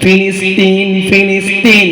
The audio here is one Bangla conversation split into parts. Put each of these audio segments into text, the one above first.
ফিলিস্তিন ফিলিস্তিন।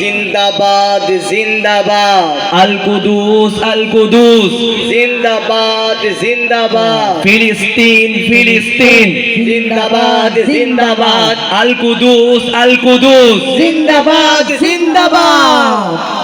জিন্দাবাদ জিন্দাবাদ। আল কুদুস আল কুদুস জিন্দাবাদ জিন্দাবাদ। ফিলিস্তিন ফিলিস্তিন। জিন্দাবাদ জিন্দাবাদ। আল কুদুস আল কুদুস জিন্দাবাদ জিন্দাবাদ।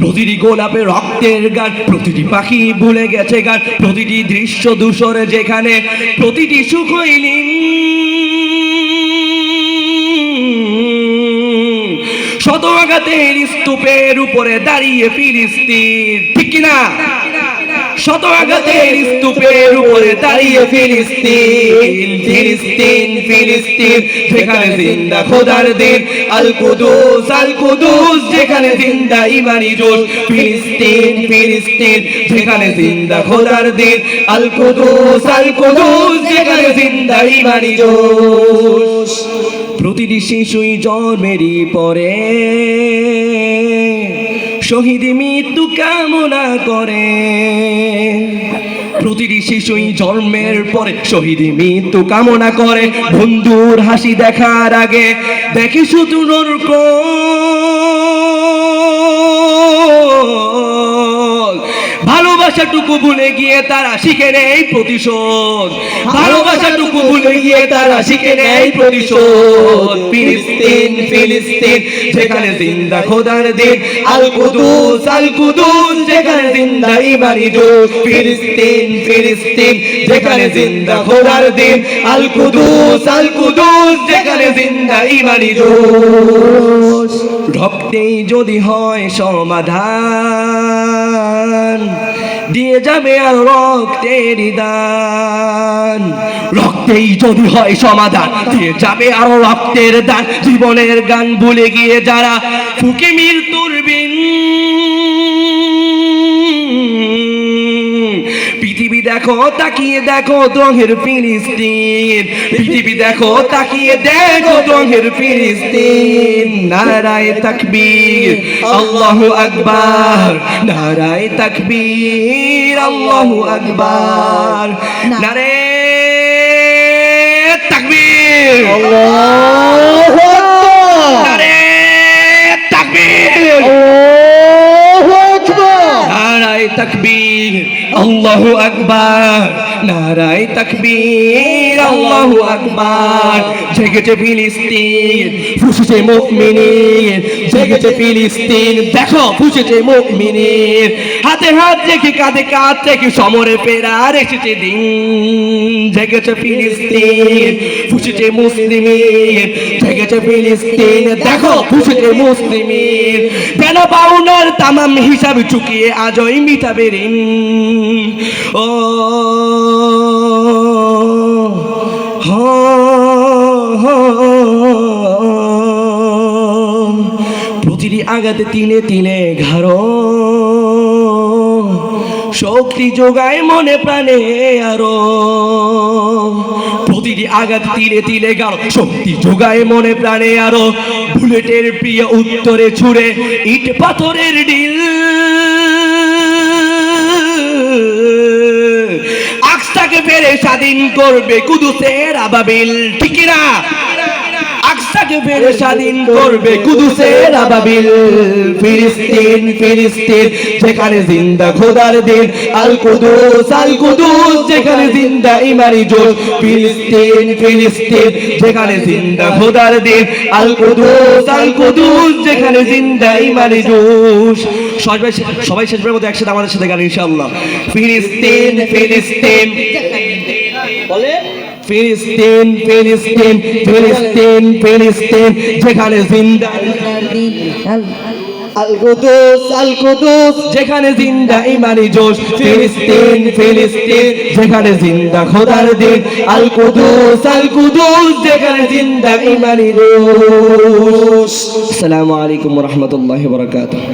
প্রতিটি গোলাপে রক্তের গান প্রতিটি পাখি ভুলে গেছে গান প্রতিটি দৃশ্য দূষরে যেখানে প্রতিটি সুখইলিন শত আঘাতের স্তূপের উপরে দাঁড়িয়ে ফিলিস্তিন, ঠিক কিনা? শত আঘাতের স্তূপের উপরে দাঁড়িয়ে ফিলিস্তিন ফিলিস্তিন ফিলিস্তিন, যেখানে জিন্দা খোদার দিন আল কুদুস আল কুদুস যেখানে জিন্দা ইমানি জোশ, ফিলিস্তিন ফিলিস্তিন, যেখানে জিন্দা খোদার দিন আল কুদুস আল কুদুস যেখানে জিন্দা ইমানি জোশ। প্রতিটি শিশুই জন্মেরই পরে। শহীদ মৃত্যু কামনা করে। প্রতিটি শিশুই জন্মের পরে শহীদ মৃত্যু কামনা করে। বন্ধুর হাসি দেখার আগে দেখে শুধু নরক। ভালোবাসাটুকু ভুলে গিয়ে তারা শিখে নেই প্রতিশোধ। ভালোবাসাটুকু ভুলে গিয়ে তারা শিখে নেই প্রতিশোধ। ফিলিস্তিন ফিলিস্তিন সেখানে জিন্দা খোদার দিন। আল কুদুস আল কুদুস যেখানে ফিলিস্তিন ফিলিস্তিন, যেখানে জিন্দা খোদার দিন আল কুদুস আল কুদুস যেখানে রক্তেই যদি হয় সমাধান, দিয়ে যাবে আর রক্তের দান। রক্তেই যদি হয় সমাধান, দিয়ে যাবে আরও রক্তের দান। জীবনের গান ভুলে গিয়ে যারা ফুকে মৃত্যুর বিন দেখো তাকিয়ে দেখো দ্রোহের ফিলিস্তিন। পৃথিবী দেখো তাকিয়ে দেখো দ্রোহের ফিলিস্তিন। নারায় তাকবীর আল্লাহু আকবার। নারায় তাকবীর আল্লাহু আকবার। নারে তাকবীর। আল্লাহু তাকবীর আল্লাহু আকবার নারায় তাকবীর, আল্লাহু আকবার। জেগেছে ফিলিস্তিন, ফুসেছে মুমিনিন। জেগেছে ফিলিস্তিন, দেখো, ফুসেছে মুমিনিন। হাতে হাত রেখে, কাঁধে কাঁধ রেখে সমরে ফেরার এসেছে দিন। জেগেছে ফিলিস্তিন, ফুসেছে মুসলিমিন। জেগেছে ফিলিস্তিন, দেখো, ফুসেছে মুসলিমিন। কেন পাউনার তামাম হিসাব চুকিয়ে আজই মিটাবে ঋণ। ও প্রতিটি আঘাতে তিলে তিলে ঘাড়ো। শক্তি যোগায় মনে প্রাণে আরও। প্রতিটি আঘাত তিলে তিলে গেল শক্তি যোগায় মনে প্রাণে আরও। বুলেটের প্রিয় উত্তরে ছুড়ে ইট পাথরের ডিল ফেরে স্বাধীন করবে কুদুসের আবাবিল ঠিকিরা আকসাকে ফেরে স্বাধীন করবে কুদুসের আবাবিল ফিলিস্তিন ফিলিস্তিন যেখানে জিন্দা খোদার দিন। আল কুদুস আল কুদুস যেখানে জিন্দা ইমানি জোশ। ফিলিস্তিন ফিলিস্তিন যেখানে জিন্দা খোদার দিন। আল কুদুস আল কুদুস যেখানে জিন্দা ইমানি জোশ। সবাই সবাই শেষবার মধ্যে একসাথে আমাদের সাথে গান ইনশাআল্লাহ। ফিলিস্তিন ফিলিস্তিন। বলে ফিলিস্তিন ফিলিস্তিন ফিলিস্তিন। ফিলিস্তিন যেখানে জিন্দা যেখানে জিন্দা ইমানি জোশ ফিলিস্তিন ফিলিস্তিন যেখানে জিন্দা খোদার দিন। আল কুদুস যেখানে জিন্দা ইমানি জোশ। আসসালামু আলাইকুম ওয়া রাহমাতুল্লাহি ওয়া বারাকাতুহু।